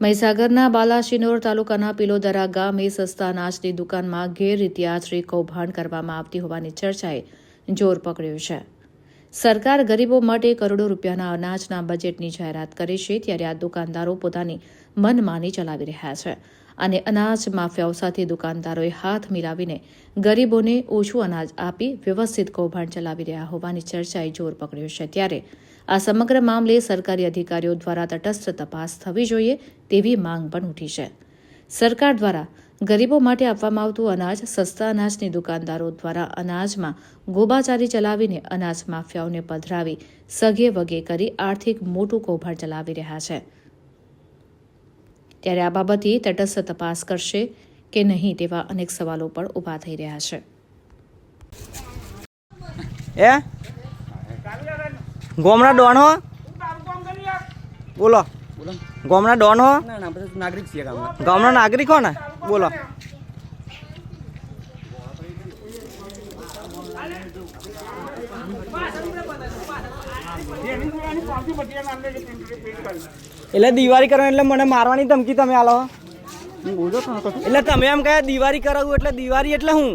મહીસાગરના બાલાશિનોર તાલુકાના પિલોદરા ગામે સસ્તા અનાજની દુકાનમાં ગેરરીતિ આચરી કૌભાંડ કરવામાં આવતી હોવાની ચર્ચાએ જોર પકડ્યું છે. સરકાર ગરીબો માટે કરોડો રૂપિયાના અનાજના બજેટની જાહેરાત કરે છે, ત્યારે આ દુકાનદારો પોતાની મનમાની ચલાવી રહ્યા છે. અને અનાજ માફિયાઓ સાથે દુકાનદારોએ હાથ મિલાવીને ગરીબોને ઓછું અનાજ આપી વ્યવસ્થિત કૌભાંડ ચલાવી રહ્યા હોવાની ચર્ચાએ જોર પકડ્યું છે. ત્યારે આ સમગ્ર મામલે સરકારી અધિકારીઓ દ્વારા તટસ્થ તપાસ થવી જોઈએ તેવી માંગ પણ ઉઠી છે. સરકાર દ્વારા ગરીબો માટે આપવામાં આવતું અનાજ સસ્તા અનાજની દુકાનદારો દ્વારા અનાજમાં ગોબાચારી ચલાવીને અનાજ માફિયાઓને પધરાવી સગે વગે કરી આર્થિક મોટું કૌભાંડ ચલાવી રહ્યા છે. ત્યારે આ બાબતે તટસ્થ તપાસ કરશે કે નહીં તેવા અનેક સવાલો પણ ઊભા થઈ રહ્યા છે. એ? ગોમના ડોણો હો બોલો. ગોમના ડોન હો? ના ના બધા નાગરિક છીએ ગામના. ગામના નાગરિક હો ને? બોલો. એટલે દિવાળી કરો એટલે મને મારવાની ધમકી તમે આલો એટલે તમે એમ કહ્યા દિવાળી કરાવું એટલે દિવાળી એટલે હું?